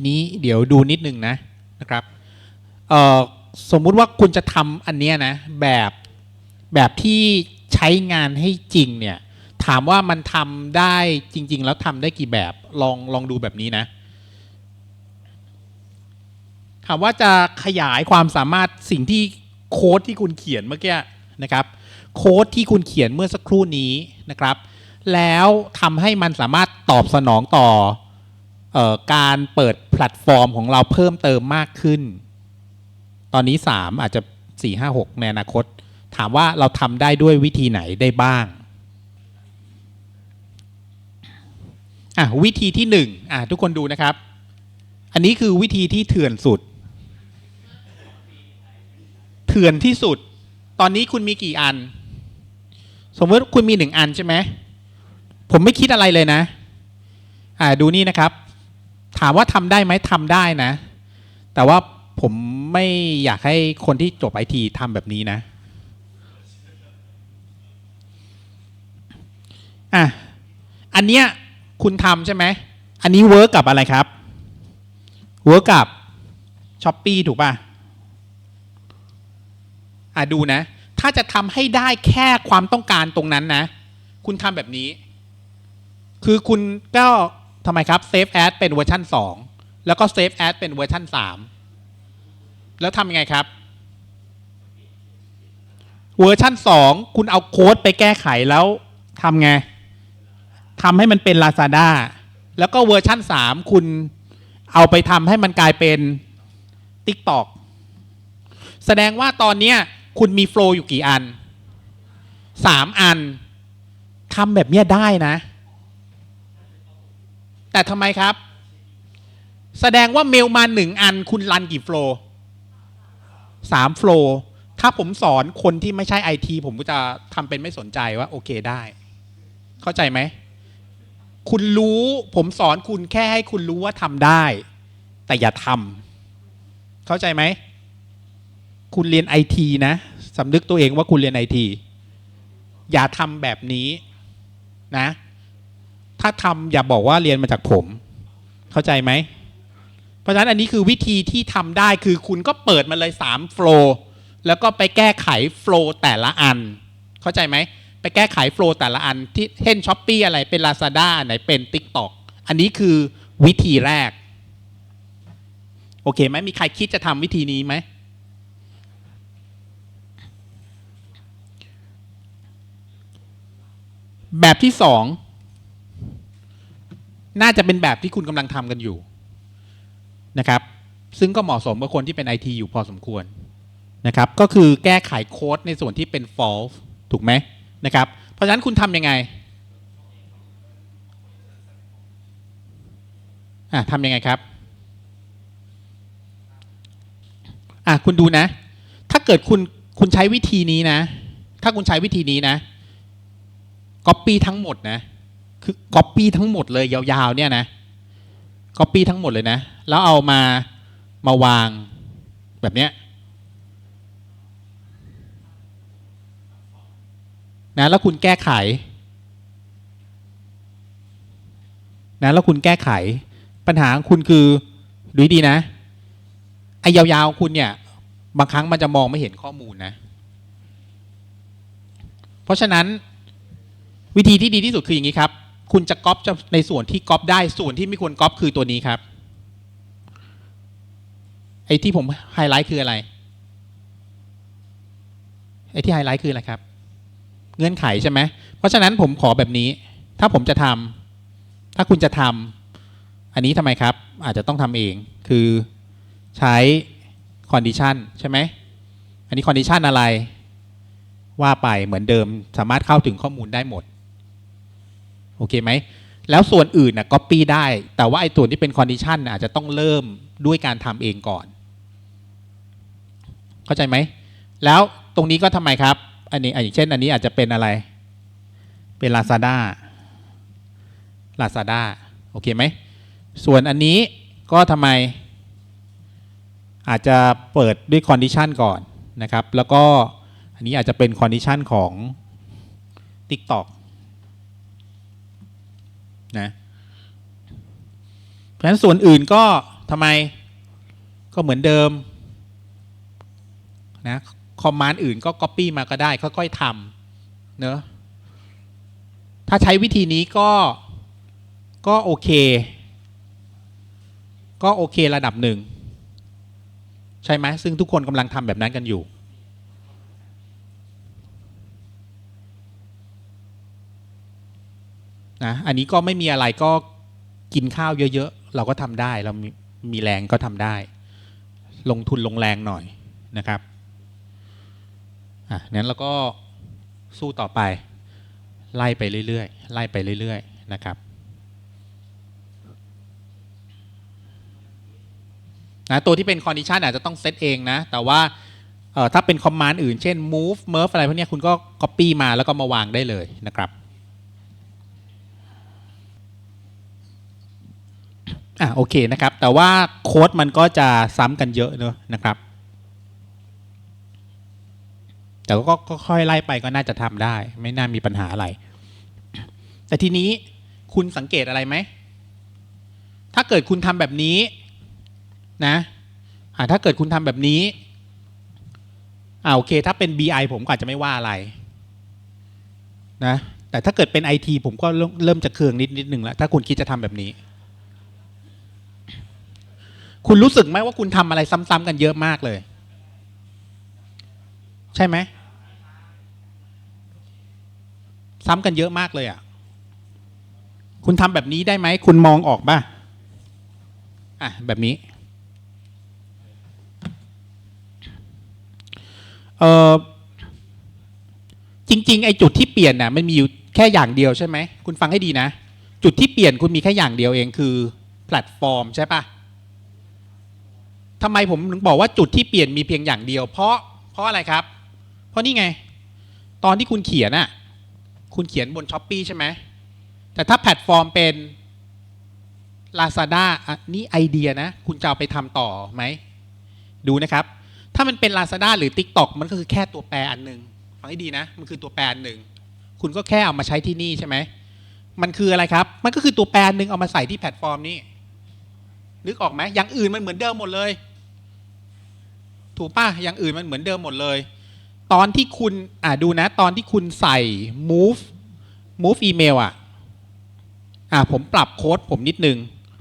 ทีนี้เดี๋ยวดูนิดนึงนะนะครับสมมุติว่าคุณจะทำอันเนี้ยนะแบบแบบที่ใช้งานให้จริงเนี่ยถามว่ามันทำได้จริง ๆ แล้วทำได้กี่แบบลองลองดูแบบนี้นะถามว่าจะขยายความสามารถสิ่งที่โค้ดที่คุณเขียนเมื่อกี้นะครับ โค้ดที่คุณเขียนเมื่อสักครู่นี้นะครับ แล้วทำให้มันสามารถตอบสนองต่อ การเปิดแพลตฟอร์มของเราเพิ่มเติมมากขึ้น ตอนนี้ 3 อาจจะ 4 5 6 ในอนาคต ถามว่าเราทำได้ด้วยวิธีไหนได้บ้างอะวิธีที่1อะทุกคนดูนะครับ อันนี้คือวิธีที่เถื่อนสุด เถื่อนที่สุด ตอนนี้คุณมีกี่อัน สมมติคุณมีหนึ่งอันใช่ไหมผมไม่คิดอะไรเลยนะอ่าดูนี่นะครับ ถามว่าทำได้ไหมทำได้นะ แต่ว่าผมไม่อยากให้คนที่จบไอทีทำแบบนี้นะอะอันเนี้ยคุณทำใช่ไหม อันนี้เวิร์กกับอะไรครับเวิร์กกับช้อปปีถูกป่ะอะดูนะ ถ้าจะทำให้ได้แค่ความต้องการตรงนั้นนะ คุณทำแบบนี้ คือคุณก็ ทำไมครับ Save As เป็นเวอร์ชัน2 แล้วก็ Save As เป็นเวอร์ชัน3 แล้วทำยังไงครับ เวอร์ชัน2 คุณเอาโค้ดไปแก้ไขแล้วทำไงทำให้มันเป็น Lazada แล้วก็เวอร์ชัน3 คุณเอาไปทำให้มันกลายเป็น TikTok แสดงว่าตอนเนี้ยคุณมีโฟล์อยู่กี่อันสามอันทำแบบเนี้ยได้นะ แต่ทำไมครับ แสดงว่าเมลมาหนึ่งอันคุณรันกี่โฟล์สามโฟล์ถ้าผมสอนคนที่ไม่ใช่ไอทีผมก็จะทำเป็นไม่สนใจว่าโอเคได้ เข้าใจไหม คุณรู้ผมสอนคุณแค่ให้คุณรู้ว่าทำได้ แต่อย่าทำเข้าใจไหม คุณเรียนไอทีนะสำนึกตัวเองว่าคุณเรียนไอทีอย่าทำแบบนี้นะาทำอย่าบอกว่าเรียนมาจากผม เข้าใจไหม เพราะฉะนั้นอันนี้คือวิธีที่ทำได้คือคุณก็เปิดมาเลย3โฟล์แล้วก็ไปแก้ไขโฟล์แต่ละอัน เข้าใจไหม ไปแก้ไขโฟล์แต่ละอันที่เช่นช้อปปี้อะไรเป็น Lazada ไหนเป็น TikTok อันนี้คือวิธีแรก โอเคไหมมีใครคิดจะทำวิธีนี้ไหมแบบที่สอง น่าจะเป็นแบบที่คุณกำลังทำกันอยู่นะครับ ซึ่งก็เหมาะสมกับคนที่เป็นไอทีอยู่พอสมควรนะครับ ก็คือแก้ไขโค้ดในส่วนที่เป็น false ถูกไหมนะครับ เพราะฉะนั้นคุณทำยังไงอะทำยังไงครับอะคุณดูนะ ถ้าเกิดคุณคุณใช้วิธีนี้นะ ถ้าคุณใช้วิธีนี้นะก๊อปปี้ทั้งหมดนะ คือก๊อปปี้ทั้งหมดเลยยาวๆเนี่ยนะก๊อปปี้ทั้งหมดเลยนะ แล้วเอามามาวางแบบเนี้ยนะแล้วคุณแก้ไขนะแล้วคุณแก้ไข ปัญหาของคุณคือดูดีๆนะไอ้ยาวๆคุณเนี่ยบางครั้งมันจะมองไม่เห็นข้อมูลนะ เพราะฉะนั้นวิธีที่ดีที่สุดคืออย่างนี้ครับ คุณจะก๊อปจะในส่วนที่ก๊อปได้ส่วนที่ไม่ควรก๊อปคือตัวนี้ครับไอ้ที่ผมไฮไลท์คืออะไรไอ้ที่ไฮไลท์คืออะไรครับ เงื่อนไขใช่ไหมเพราะฉะนั้นผมขอแบบนี้ ถ้าผมจะทำถ้าคุณจะทำอันนี้ทำไมครับ อาจจะต้องทำเองคือใช้ condition ใช่ไหมอันนี้ condition อะไรว่าไปเหมือนเดิมสามารถเข้าถึงข้อมูลได้หมด โอเคไหมแล้วส่วนอื่นนะ copy ได้ แต่ว่าไอ้ส่วนที่เป็น condition น่ะอาจจะต้องเริ่มด้วยการทำเองก่อน เข้าใจไหม แล้วตรงนี้ก็ทำไมครับ อันนี้อย่างเช่น อันนี้อาจจะเป็นอะไร เป็น Lazada Lazada โอเคไหม ส่วนอันนี้ก็ทำไม อาจจะเปิดด้วย condition ก่อนนะครับ แล้วก็อันนี้อาจจะเป็นคอนดิชันของ TikTok นะเพราะฉะนั้นส่วนอื่นก็ทำไมก็เหมือนเดิมนะคอมมานด์อื่นก็ Copy มาก็ได้ค่อยๆทำเนอะถ้าใช้วิธีนี้ก็ก็โอเค ก็โอเคระดับหนึ่ง ใช่ไหมซึ่งทุกคนกำลังทำแบบนั้นกันอยู่ นะอันนี้ก็ไม่มีอะไรก็กินข้าวเยอะๆ เราก็ทำได้เรามีมีแรงก็ทำได้ ลงทุนลงแรงหน่อยนะครับอะนั้นเราก็สู้ต่อไป ไล่ไปเรื่อยๆ ไล่ไปเรื่อยๆ นะครับนะตัวที่เป็น condition อาจจะต้องเซตเองนะ แต่ว่าถ้าเป็น command อื่น เช่น move merge อะไรพวกนี้คุณก็ copy มาแล้วก็มาวางได้เลยนะครับ อะโอเคนะครับ แต่ว่าโค้ดมันก็จะซ้ำกันเยอะเนอะนะครับ แต่ก็ค่อยไล่ไปก็น่าจะทำได้ ไม่น่ามีปัญหาอะไร แต่ทีนี้คุณสังเกตอะไรไหม ถ้าเกิดคุณทำแบบนี้นะอ่าถ้าเกิดคุณทำแบบนี้อ่าโอเค ถ้าเป็น BI ผมก็อาจจะไม่ว่าอะไรนะแต่ถ้าเกิดเป็น IT ผมก็เริ่มเริ่มจะเคืองนิดนิดหนึ่งแล้วถ้าคุณคิดจะทำแบบนี้ คุณรู้สึกไหมว่าคุณทำอะไรซ้ำๆกันเยอะมากเลย ใช่ไหมซ้ำกันเยอะมากเลยอะ คุณทำแบบนี้ได้ไหม คุณมองออกป่ะ อะ แบบนี้ เออจริง ๆ ไอ้จุดที่เปลี่ยนน่ะ มันมีอยู่แค่อย่างเดียวใช่ไหม คุณฟังให้ดีนะ จุดที่เปลี่ยนคุณมีแค่อย่างเดียวเองคือแพลตฟอร์มใช่ปะ ทำไมผมถึงบอกว่าจุดที่เปลี่ยนมีเพียงอย่างเดียว เพราะเพราะอะไรครับ เพราะนี่ไง ตอนที่คุณเขียนน่ะคุณเขียนบนช้อปปีใช่ไหมแต่ถ้าแพลตฟอร์มเป็น Lazada อะนี่ไอเดียนะ คุณจะเอาไปทำต่อไหม ดูนะครับ ถ้ามันเป็น Lazada หรือ TikTok มันก็คือแค่ตัวแปรอันหนึ่งฟังให้ดีนะ มันคือตัวแปรอันหนึ่งคุณก็แค่เอามาใช้ที่นี่ใช่ไหม มันคืออะไรครับ มันก็คือตัวแปรอันหนึ่งเอามาใส่ที่แพลตฟอร์มนี้ นึกออกไหมอย่างอื่นมันเหมือนเดิมหมดเลย ถูกป่ะอย่างอื่นมันเหมือนเดิมหมดเลย ตอนที่คุณอ่าดูนะ ตอนที่คุณใส่ move move email อะอ่าผมปรับโค้ดผมนิดนึง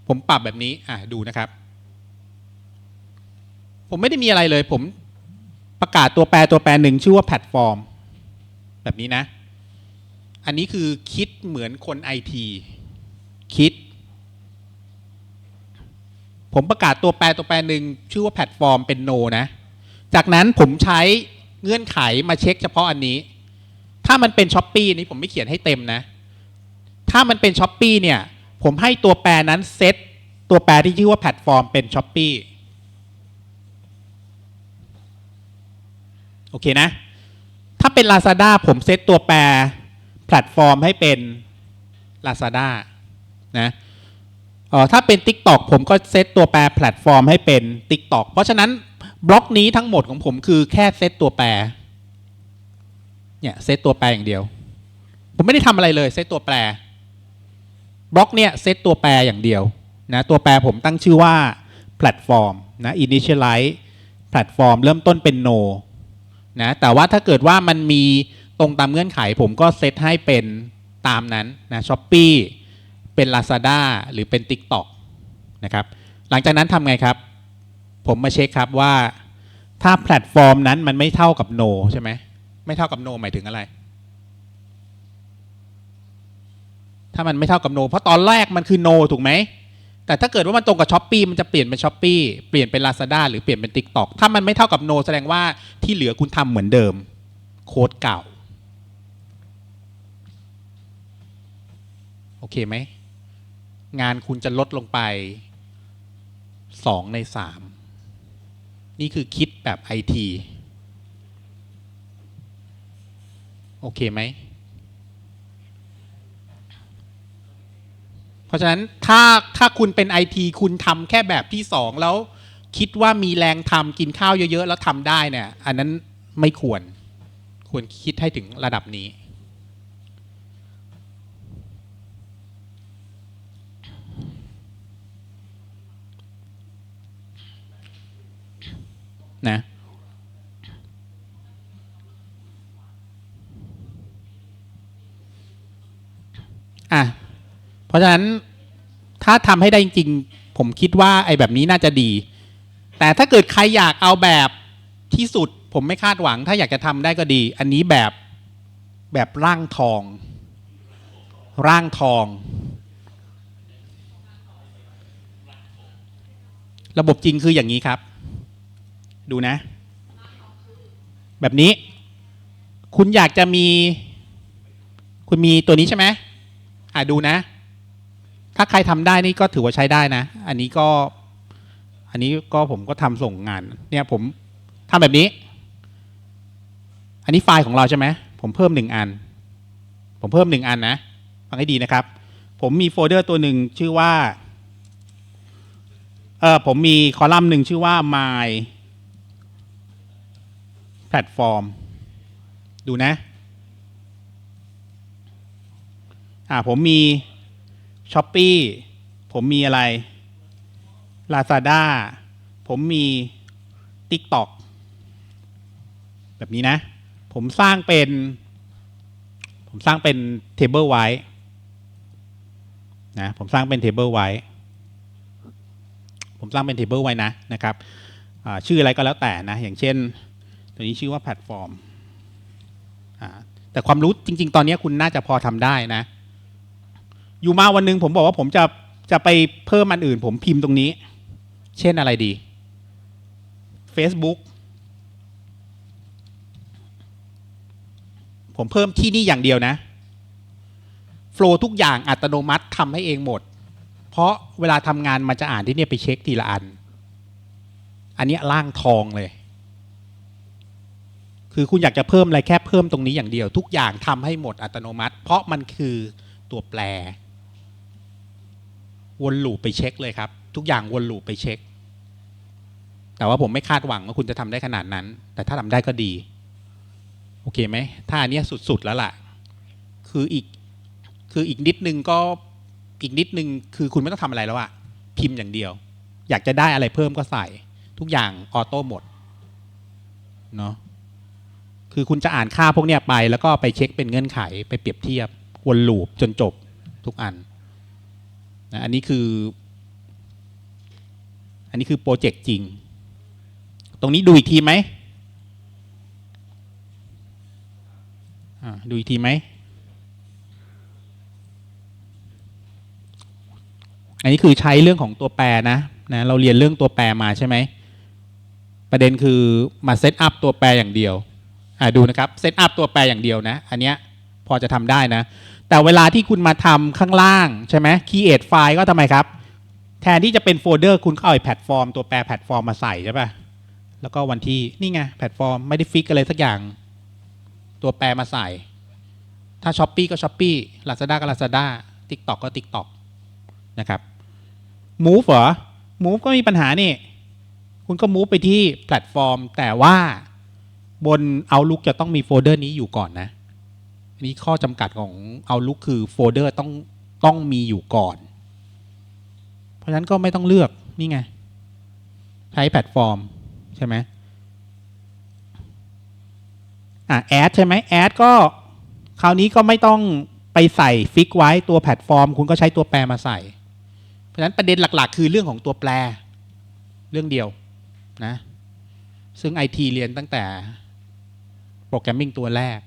ผมปรับแบบนี้อ่าดูนะครับ ผมไม่ได้มีอะไรเลย ผมประกาศตัวแปรตัวแปรหนึ่งชื่อว่าแพลตฟอร์ม แบบนี้นะ อันนี้คือคิดเหมือนคนไอทีคิด ผมประกาศตัวแปรตัวแปรหนึ่งชื่อว่าแพลตฟอร์มเป็น no นะ จากนั้นผมใช้เงื่อนไขมาเช็คเฉพาะอันนี้ ถ้ามันเป็นช้อปปีนี้ผมไม่เขียนให้เต็มนะ ถ้ามันเป็นช้อปปีเนี่ย ผมให้ตัวแปรนั้นเซตตัวแปรที่ชื่อว่าแพลตฟอร์มเป็นช้อปปีโอเคนะ ถ้าเป็น Lazada ผมเซตตัวแปรแพลตฟอร์มให้เป็น Lazada นะออถ้าเป็น TikTok ผมก็เซตตัวแปรแพลตฟอร์มให้เป็น TikTok เพราะฉะนั้น บล็อกนี้ทั้งหมดของผมคือแค่เซตตัวแปร เนี่ยเซตตัวแปรอย่างเดียว ผมไม่ได้ทำอะไรเลยเซตตัวแปร บล็อกเนี่ยเซตตัวแปรอย่างเดียวนะตัวแปรผมตั้งชื่อว่าแพลตฟอร์มนะ initialize แพลตฟอร์มเริ่มต้นเป็น no นะแต่ว่าถ้าเกิดว่ามันมีตรงตามเงื่อนไขผมก็เซตให้เป็นตามนั้นนะช้อปปีเป็น Lazada หรือเป็น TikTok นะครับหลังจากนั้นทำไงครับ ผมมาเช็คครับว่า ถ้าแพลตฟอร์มนั้นมันไม่เท่ากับ no ใช่ไหมไม่เท่ากับ no หมายถึงอะไร ถ้ามันไม่เท่ากับ no เพราะตอนแรกมันคือ no ถูกไหมแต่ถ้าเกิดว่ามันตรงกับช้อปปีมันจะเปลี่ยนเป็นช้อปปีเปลี่ยนเป็น Lazada หรือเปลี่ยนเป็น TikTok ถ้ามันไม่เท่ากับ no แสดงว่าที่เหลือคุณทำเหมือนเดิม โค้ดเก่า โอเคไหม งานคุณจะลดลงไปสองในสาม นี่คือคิดแบบไอทีโอเคไหม เพราะฉะนั้นถ้าถ้าคุณเป็นไอทีคุณทำแค่แบบที่สองแล้วคิดว่ามีแรงทำกินข้าวเยอะ ๆ แล้วทำได้เนี่ย อันนั้นไม่ควร ควรคิดให้ถึงระดับนี้ นะอะเพราะฉะนั้นถ้าทำให้ได้จริงๆ ผมคิดว่าไอ้แบบนี้น่าจะดี แต่ถ้าเกิดใครอยากเอาแบบที่สุด ผมไม่คาดหวัง ถ้าอยากจะทำได้ก็ดี อันนี้แบบแบบร่างทอง ร่างทอง ระบบจริงคืออย่างนี้ครับ ดูนะ แบบนี้ คุณอยากจะมี คุณมีตัวนี้ใช่ไหมอะดูนะ ถ้าใครทำได้นี่ก็ถือว่าใช้ได้นะ อันนี้ก็ อันนี้ก็ผมก็ทำส่งงาน เนี่ยผมทำแบบนี้ อันนี้ไฟล์ของเราใช่ไหม ผมเพิ่มหนึ่งอัน ผมเพิ่มหนึ่งอันนะ ฟังให้ดีนะครับ ผมมีโฟลเดอร์ตัวหนึ่งชื่อว่าเออผมมีคอลัมน์หนึ่งชื่อว่า my platform ดูนะ อ่าผมมี s h อ p e e ผมมีอะไร Lazada ผมมี TikTok แบบนี้นะ ผมสร้างเป็น ผมสร้างเป็น table ไว้นะผมสร้างเป็น table ไว้ ผมสร้างเป็น table ไว้นะนะครับอ่าชื่ออะไรก็แล้วแต่นะ อย่างเช่น ตัวนี้ชื่อว่าแพลตฟอร์มแต่ความรู้จริง ๆ ตอนนี้คุณน่าจะพอทำได้นะ อยู่มาวันหนึ่งผมบอกว่าผมจะจะไปเพิ่มอันอื่น ผมพิมพ์ตรงนี้ เช่นอะไรดี Facebook ผมเพิ่มที่นี่อย่างเดียวนะโฟล์ทุกอย่างอัตโนมัติทำให้เองหมด เพราะเวลาทำงานมันจะอ่านที่เนี่ยไปเช็คทีละอัน อันนี้ล่างทองเลย คือคุณอยากจะเพิ่มอะไรแค่เพิ่มตรงนี้อย่างเดียว ทุกอย่างทำให้หมดอัตโนมัติ เพราะมันคือตัวแปร วนลูปไปเช็คเลยครับ ทุกอย่างวนลูปไปเช็ค แต่ว่าผมไม่คาดหวังว่าคุณจะทำได้ขนาดนั้น แต่ถ้าทำได้ก็ดี โอเคไหมถ้าอันนี้สุด ๆ แล้วล่ะ คืออีกคืออีกนิดนึงก็อีกนิดนึงคือคุณไม่ต้องทำอะไรแล้วอะพิมพ์อย่างเดียว อยากจะได้อะไรเพิ่มก็ใส่ ทุกอย่างออโต้หมดเนาะ คือคุณจะอ่านค่าพวกเนี้ยไป แล้วก็ไปเช็คเป็นเงื่อนไขไปเปรียบเทียบวนลูปจนจบทุกอันนะอันนี้คือ อันนี้คือโปรเจกต์จริง ตรงนี้ดูอีกทีไหมอ่าดูอีกทีไหม อันนี้คือใช้เรื่องของตัวแปรนะนะเราเรียนเรื่องตัวแปรมาใช่ไหม ประเด็นคือมาเซตอัพตัวแปรอย่างเดียว อ่าดูนะครับเซตอัพตัวแปรอย่างเดียวนะ อันเนี้ยพอจะทำได้นะ แต่เวลาที่คุณมาทำข้างล่างใช่ไหม create ไฟล์ก็ทำไมครับ แทนที่จะเป็นโฟลเดอร์คุณก็เอาไอแพลตฟอร์มตัวแปรแพลตฟอร์มมาใส่ใช่ปะแล้วก็วันที่นี่ไงแพลตฟอร์มไม่ได้ฟิกอะไรสักอย่าง ตัวแปรมาใส่ ถ้าช้อปปีก็ช้อปปี้ลาซาด้าก็ลาซาด้าทิกตอกก็ทิกตอกนะครับ move เหรอ move ก็มีปัญหานี่ คุณก็ move ไปที่แพลตฟอร์ม แต่ว่า บน Outlook จะต้องมีโฟลเดอร์นี้อยู่ก่อนนะอันนี้ข้อจำกัดของ Outlook คือโฟลเดอร์ต้องต้องมีอยู่ก่อน เพราะฉะนั้นก็ไม่ต้องเลือกนี่ไง ใช้แพลตฟอร์ม ใช่ไหมอะแอดใช่ไหมแอดก็คราวนี้ก็ไม่ต้องไปใส่ฟิกไว้ตัวแพลตฟอร์ม คุณก็ใช้ตัวแปรมาใส่ เพราะฉะนั้นประเด็นหลักๆ คือเรื่องของตัวแปรเรื่องเดียวนะ ซึ่งไอทีเรียนตั้งแต่ โปรแกรมมิ่งตัวแรก